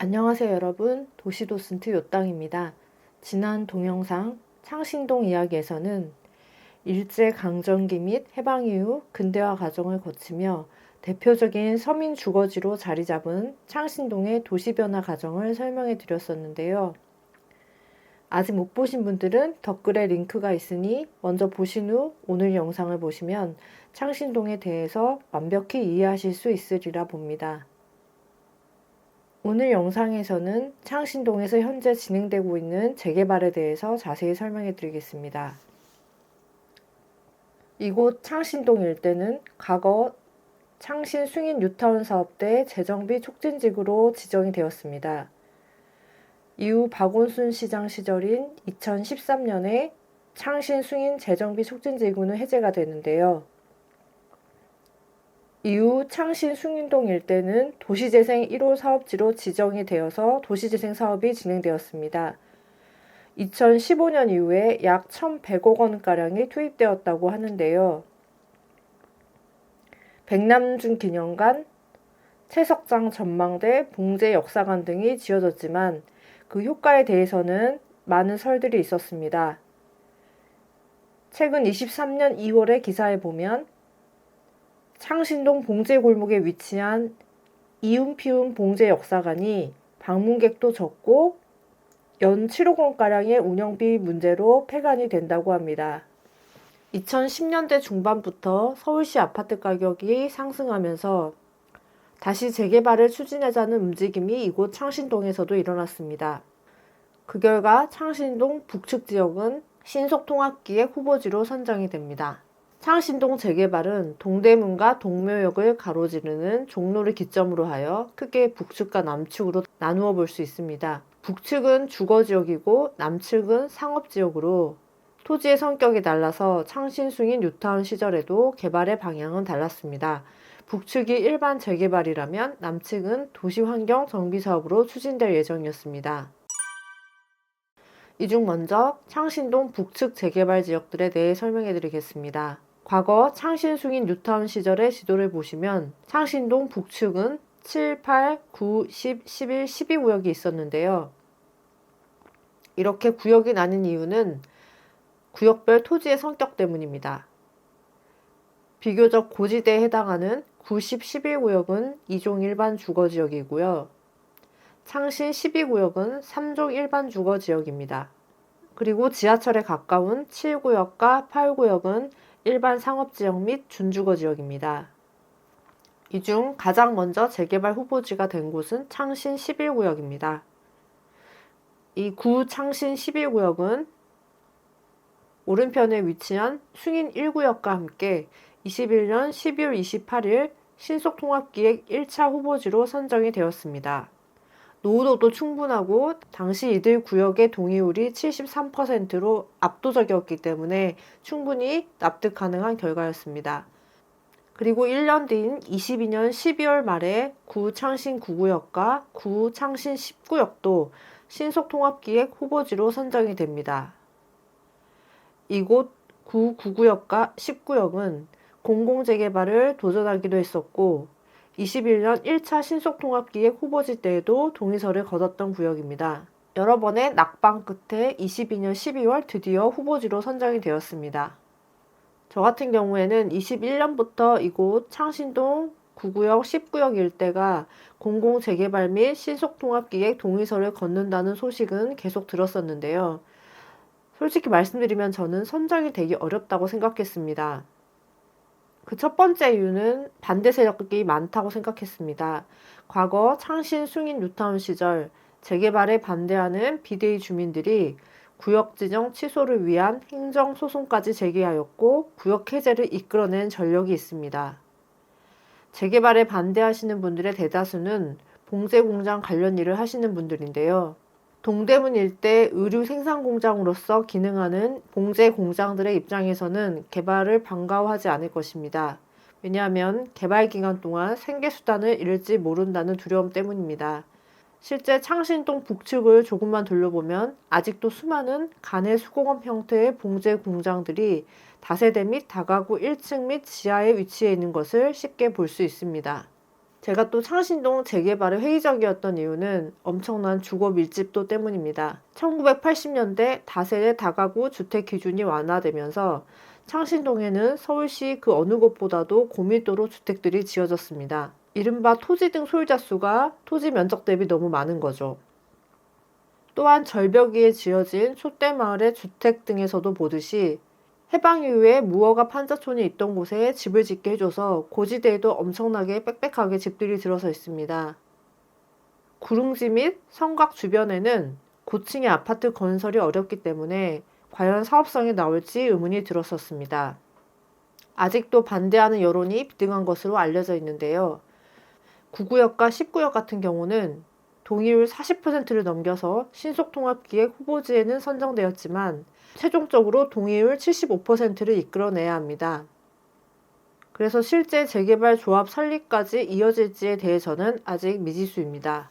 안녕하세요 여러분 도시도슨트 요땅입니다. 지난 동영상 창신동 이야기에서는 일제강점기 및 해방 이후 근대화 과정을 거치며 대표적인 서민 주거지로 자리 잡은 창신동의 도시변화 과정을 설명해 드렸었는데요. 아직 못 보신 분들은 댓글에 링크가 있으니 먼저 보신 후 오늘 영상을 보시면 창신동에 대해서 완벽히 이해하실 수 있으리라 봅니다. 오늘 영상에서는 창신동에서 현재 진행되고 있는 재개발에 대해서 자세히 설명해 드리겠습니다. 이곳 창신동 일대는 과거 창신 승인 뉴타운 사업 때 재정비 촉진지구로 지정이 되었습니다. 이후 박원순 시장 시절인 2013년에 창신 승인 재정비 촉진지구는 해제가 되는데요. 이후 창신 숭인동 일대는 도시재생 1호 사업지로 지정이 되어서 도시재생 사업이 진행되었습니다. 2015년 이후에 약 1,100억 원가량이 투입되었다고 하는데요. 백남준 기념관, 채석장 전망대, 봉제 역사관 등이 지어졌지만 그 효과에 대해서는 많은 설들이 있었습니다. 최근 23년 2월의 기사에 보면 창신동 봉제 골목에 위치한 이음피움 봉제 역사관이 방문객도 적고 연 7억 원가량의 운영비 문제로 폐관이 된다고 합니다. 2010년대 중반부터 서울시 아파트 가격이 상승하면서 다시 재개발을 추진하자는 움직임이 이곳 창신동에서도 일어났습니다. 그 결과 창신동 북측 지역은 신속통합기획 후보지로 선정이 됩니다. 창신동 재개발은 동대문과 동묘역을 가로지르는 종로를 기점으로 하여 크게 북측과 남측으로 나누어 볼 수 있습니다. 북측은 주거지역이고 남측은 상업지역으로 토지의 성격이 달라서 창신숭인 뉴타운 시절에도 개발의 방향은 달랐습니다. 북측이 일반 재개발이라면 남측은 도시환경 정비 사업으로 추진될 예정이었습니다. 이중 먼저 창신동 북측 재개발 지역들에 대해 설명해 드리겠습니다. 과거 창신숭인 뉴타운 시절의 지도를 보시면 창신동 북측은 7, 8, 9, 10, 11, 12구역이 있었는데요. 이렇게 구역이 나는 이유는 구역별 토지의 성격 때문입니다. 비교적 고지대에 해당하는 90, 11구역은 2종 일반 주거지역이고요. 창신 12구역은 3종 일반 주거지역입니다. 그리고 지하철에 가까운 7구역과 8구역은 일반 상업지역 및 준주거 지역입니다. 이 중 가장 먼저 재개발 후보지가 된 곳은 창신 11구역입니다. 이 구 창신 11구역은 오른편에 위치한 승인 1구역과 함께 21년 12월 28일 신속통합기획 1차 후보지로 선정이 되었습니다. 노후도도 충분하고 당시 이들 구역의 동의율이 73%로 압도적이었기 때문에 충분히 납득 가능한 결과였습니다. 그리고 1년 뒤인 22년 12월 말에 구 창신 9구역과 구 창신 10구역도 신속통합기획 후보지로 선정이 됩니다. 이곳 구 9구역과 10구역은 공공재개발을 도전하기도 했었고 21년 1차 신속통합기획 후보지 때에도 동의서를 거뒀던 구역입니다. 여러 번의 낙방 끝에 22년 12월 드디어 후보지로 선정이 되었습니다. 저 같은 경우에는 21년부터 이곳 창신동 9구역, 10구역 일대가 공공재개발 및 신속통합기획 동의서를 걷는다는 소식은 계속 들었었는데요. 솔직히 말씀드리면 저는 선정이 되기 어렵다고 생각했습니다. 그 첫 번째 이유는 반대 세력이 많다고 생각했습니다. 과거 창신 숭인 뉴타운 시절 재개발에 반대하는 비대위 주민들이 구역 지정 취소를 위한 행정 소송까지 제기하였고 구역 해제를 이끌어낸 전력이 있습니다. 재개발에 반대하시는 분들의 대다수는 봉제 공장 관련 일을 하시는 분들인데요. 동대문 일대 의류 생산 공장으로서 기능하는 봉제 공장들의 입장에서는 개발을 반가워하지 않을 것입니다. 왜냐하면 개발 기간 동안 생계 수단을 잃을지 모른다는 두려움 때문입니다. 실제 창신동 북측을 조금만 둘러보면 아직도 수많은 간의 수공업 형태의 봉제 공장들이 다세대 및 다가구 1층 및 지하에 위치해 있는 것을 쉽게 볼 수 있습니다. 제가 또 창신동 재개발에 회의적이었던 이유는 엄청난 주거 밀집도 때문입니다. 1980년대 다세대 다가구 주택 기준이 완화되면서 창신동에는 서울시 그 어느 곳보다도 고밀도로 주택들이 지어졌습니다. 이른바 토지 등 소유자 수가 토지 면적 대비 너무 많은 거죠. 또한 절벽 위에 지어진 촛대마을의 주택 등에서도 보듯이 해방 이후에 무허가 판자촌이 있던 곳에 집을 짓게 해줘서 고지대에도 엄청나게 빽빽하게 집들이 들어서 있습니다. 구릉지 및 성곽 주변에는 고층의 아파트 건설이 어렵기 때문에 과연 사업성이 나올지 의문이 들었었습니다. 아직도 반대하는 여론이 비등한 것으로 알려져 있는데요. 9구역과 10구역 같은 경우는 동의율 40%를 넘겨서 신속통합기획 후보지에는 선정되었지만 최종적으로 동의율 75%를 이끌어내야 합니다. 그래서 실제 재개발 조합 설립까지 이어질지에 대해서는 아직 미지수입니다.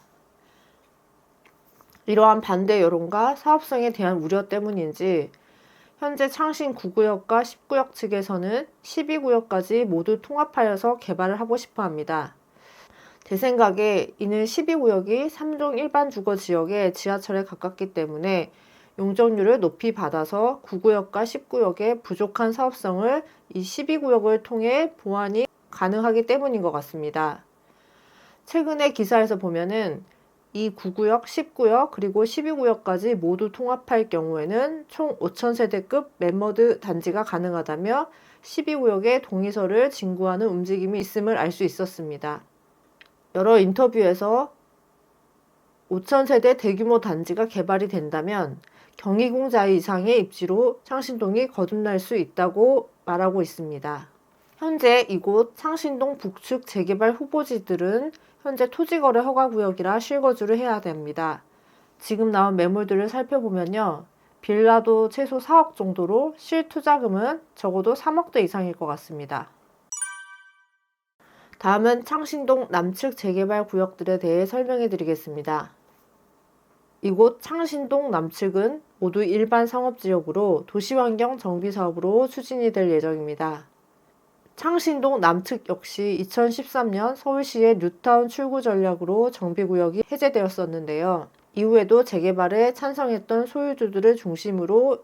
이러한 반대 여론과 사업성에 대한 우려 때문인지 현재 창신 9구역과 10구역 측에서는 12구역까지 모두 통합하여서 개발을 하고 싶어 합니다. 제 생각에 이는 12구역이 3종 일반 주거 지역에 지하철에 가깝기 때문에 용적률을 높이 받아서 9구역과 10구역의 부족한 사업성을 이 12구역을 통해 보완이 가능하기 때문인 것 같습니다. 최근에 기사에서 보면은 이 9구역, 10구역, 그리고 12구역까지 모두 통합할 경우에는 총 5,000세대급 멤버드 단지가 가능하다며 12구역에 동의서를 진구하는 움직임이 있음을 알 수 있었습니다. 여러 인터뷰에서 5,000세대 대규모 단지가 개발이 된다면 경희공자 이상의 입지로 창신동이 거듭날 수 있다고 말하고 있습니다. 현재 이곳 창신동 북측 재개발 후보지들은 현재 토지거래 허가구역이라 실거주를 해야 됩니다. 지금 나온 매물들을 살펴보면요. 빌라도 최소 4억 정도로 실투자금은 적어도 3억대 이상일 것 같습니다. 다음은 창신동 남측 재개발 구역들에 대해 설명해 드리겠습니다. 이곳 창신동 남측은 모두 일반 상업지역으로 도시환경 정비 사업으로 추진이 될 예정입니다. 창신동 남측 역시 2013년 서울시의 뉴타운 출구 전략으로 정비구역이 해제되었었는데요. 이후에도 재개발에 찬성했던 소유주들을 중심으로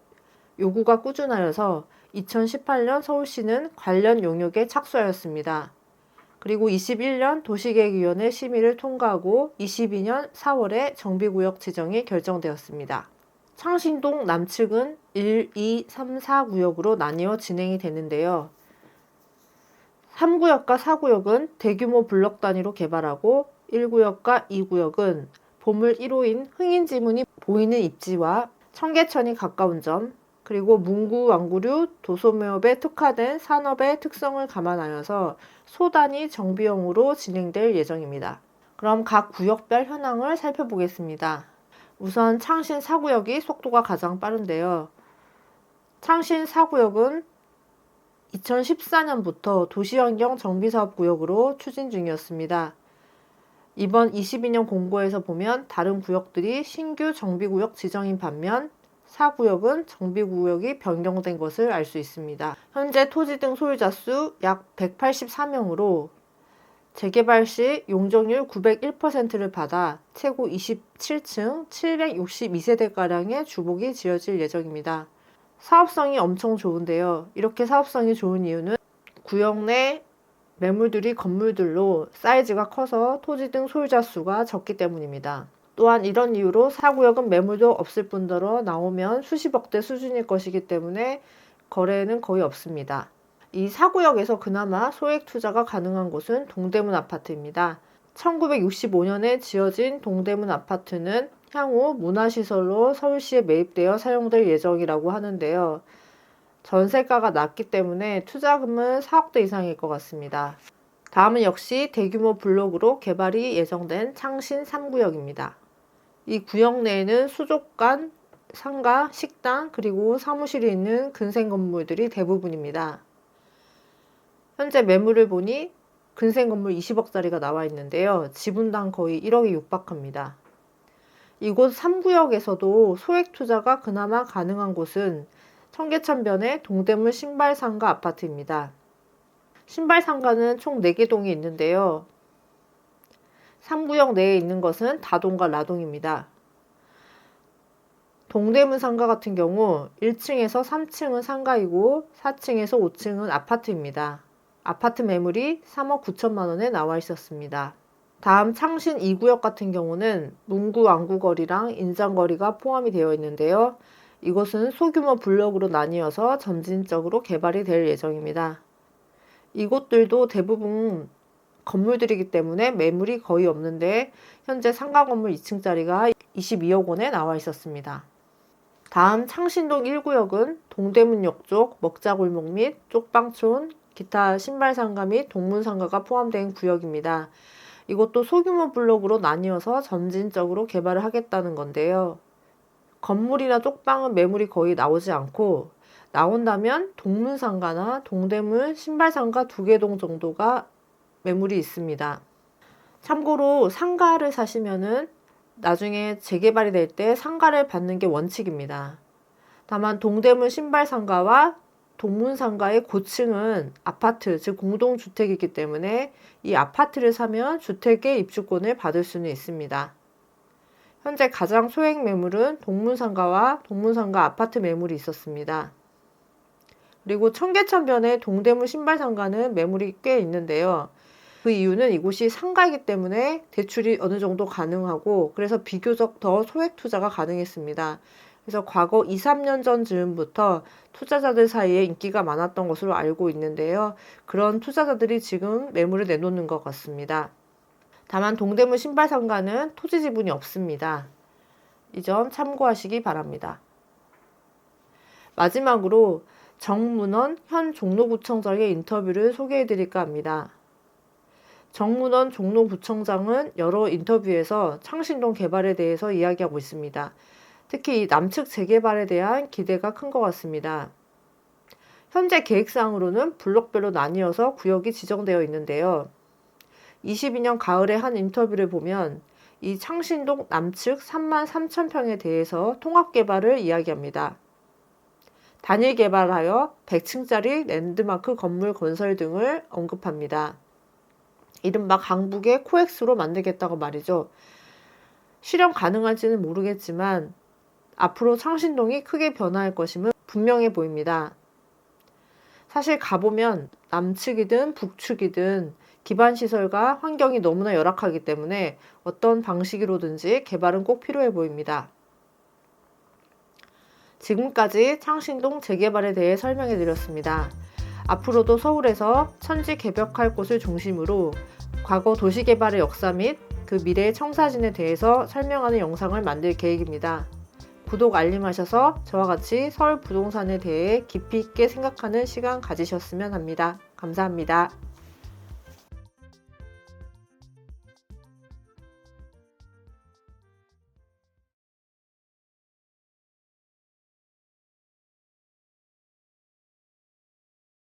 요구가 꾸준하여서 2018년 서울시는 관련 용역에 착수하였습니다. 그리고 21년 도시계획위원회 심의를 통과하고 22년 4월에 정비구역 지정이 결정되었습니다. 창신동 남측은 1, 2, 3, 4구역으로 나뉘어 진행이 되는데요. 3구역과 4구역은 대규모 블럭 단위로 개발하고 1구역과 2구역은 보물 1호인 흥인 지문이 보이는 입지와 청계천이 가까운 점, 그리고 문구 왕구류 도소매업에 특화된 산업의 특성을 감안하여서 소단위 정비용으로 진행될 예정입니다. 그럼 각 구역별 현황을 살펴보겠습니다. 우선 창신 4구역이 속도가 가장 빠른데요. 창신 4구역은 2014년부터 도시환경 정비사업구역으로 추진 중이었습니다. 이번 22년 공고에서 보면 다른 구역들이 신규 정비구역 지정인 반면 4구역은 정비구역이 변경된 것을 알 수 있습니다. 현재 토지 등 소유자 수 약 184명으로 재개발 시 용적률 901%를 받아 최고 27층 762세대가량의 주복이 지어질 예정입니다. 사업성이 엄청 좋은데요. 이렇게 사업성이 좋은 이유는 구역 내 매물들이 건물들로 사이즈가 커서 토지 등 소유자 수가 적기 때문입니다. 또한 이런 이유로 사구역은 매물도 없을 뿐더러 나오면 수십억대 수준일 것이기 때문에 거래는 거의 없습니다. 이 사구역에서 그나마 소액 투자가 가능한 곳은 동대문 아파트입니다. 1965년에 지어진 동대문 아파트는 향후 문화시설로 서울시에 매입되어 사용될 예정이라고 하는데요. 전세가가 낮기 때문에 투자금은 4억대 이상일 것 같습니다. 다음은 역시 대규모 블록으로 개발이 예정된 창신 3구역입니다. 이 구역 내에는 수족관, 상가, 식당, 그리고 사무실이 있는 근생 건물들이 대부분입니다. 현재 매물을 보니 근생 건물 20억짜리가 나와 있는데요. 지분당 거의 1억에 육박합니다. 이곳 3구역에서도 소액 투자가 그나마 가능한 곳은 청계천변의 동대문 신발상가 아파트입니다. 신발상가는 총 4개 동이 있는데요. 3구역 내에 있는 것은 다동과 라동입니다. 동대문 상가 같은 경우 1층에서 3층은 상가이고 4층에서 5층은 아파트입니다. 아파트 매물이 3억 9천만 원에 나와 있었습니다. 다음 창신 2구역 같은 경우는 문구 왕구거리랑 인장거리가 포함이 되어 있는데요. 이곳은 소규모 블록으로 나뉘어서 점진적으로 개발이 될 예정입니다. 이곳들도 대부분 건물들이기 때문에 매물이 거의 없는데 현재 상가 건물 2층짜리가 22억 원에 나와 있었습니다. 다음 창신동 1구역은 동대문역 쪽 먹자골목 및 쪽방촌, 기타 신발상가 및 동문상가가 포함된 구역입니다. 이것도 소규모 블록으로 나뉘어서 점진적으로 개발을 하겠다는 건데요. 건물이나 쪽방은 매물이 거의 나오지 않고 나온다면 동문상가나 동대문 신발상가 두 개 동 정도가 매물이 있습니다. 참고로 상가를 사시면은 나중에 재개발이 될 때 상가를 받는 게 원칙입니다. 다만 동대문 신발 상가와 동문 상가의 고층은 아파트, 즉 공동주택이기 때문에 이 아파트를 사면 주택의 입주권을 받을 수는 있습니다. 현재 가장 소액 매물은 동문상가와 동문상가 아파트 매물이 있었습니다. 그리고 청계천변의 동대문 신발상가는 매물이 꽤 있는데요. 그 이유는 이곳이 상가이기 때문에 대출이 어느 정도 가능하고 그래서 비교적 더 소액 투자가 가능했습니다. 그래서 과거 2, 3년 전 즈음부터 투자자들 사이에 인기가 많았던 것으로 알고 있는데요. 그런 투자자들이 지금 매물을 내놓는 것 같습니다. 다만 동대문 신발 상가는 토지 지분이 없습니다. 이 점 참고하시기 바랍니다. 마지막으로 정문원 현 종로구청장의 인터뷰를 소개해 드릴까 합니다. 정문원 종로구청장은 여러 인터뷰에서 창신동 개발에 대해서 이야기하고 있습니다. 특히 이 남측 재개발에 대한 기대가 큰 것 같습니다. 현재 계획상으로는 블록별로 나뉘어서 구역이 지정되어 있는데요. 22년 가을에 한 인터뷰를 보면 이 창신동 남측 3만 3천 평에 대해서 통합 개발을 이야기합니다. 단일 개발하여 100층짜리 랜드마크 건물 건설 등을 언급합니다. 이른바 강북의 코엑스로 만들겠다고 말이죠. 실현 가능할지는 모르겠지만 앞으로 창신동이 크게 변화할 것임은 분명해 보입니다. 사실 가보면 남측이든 북측이든 기반 시설과 환경이 너무나 열악하기 때문에 어떤 방식으로든지 개발은 꼭 필요해 보입니다. 지금까지 창신동 재개발에 대해 설명해 드렸습니다. 앞으로도 서울에서 천지 개벽할 곳을 중심으로 과거 도시개발의 역사 및 그 미래의 청사진에 대해서 설명하는 영상을 만들 계획입니다. 구독 알림하셔서 저와 같이 서울 부동산에 대해 깊이 있게 생각하는 시간 가지셨으면 합니다. 감사합니다.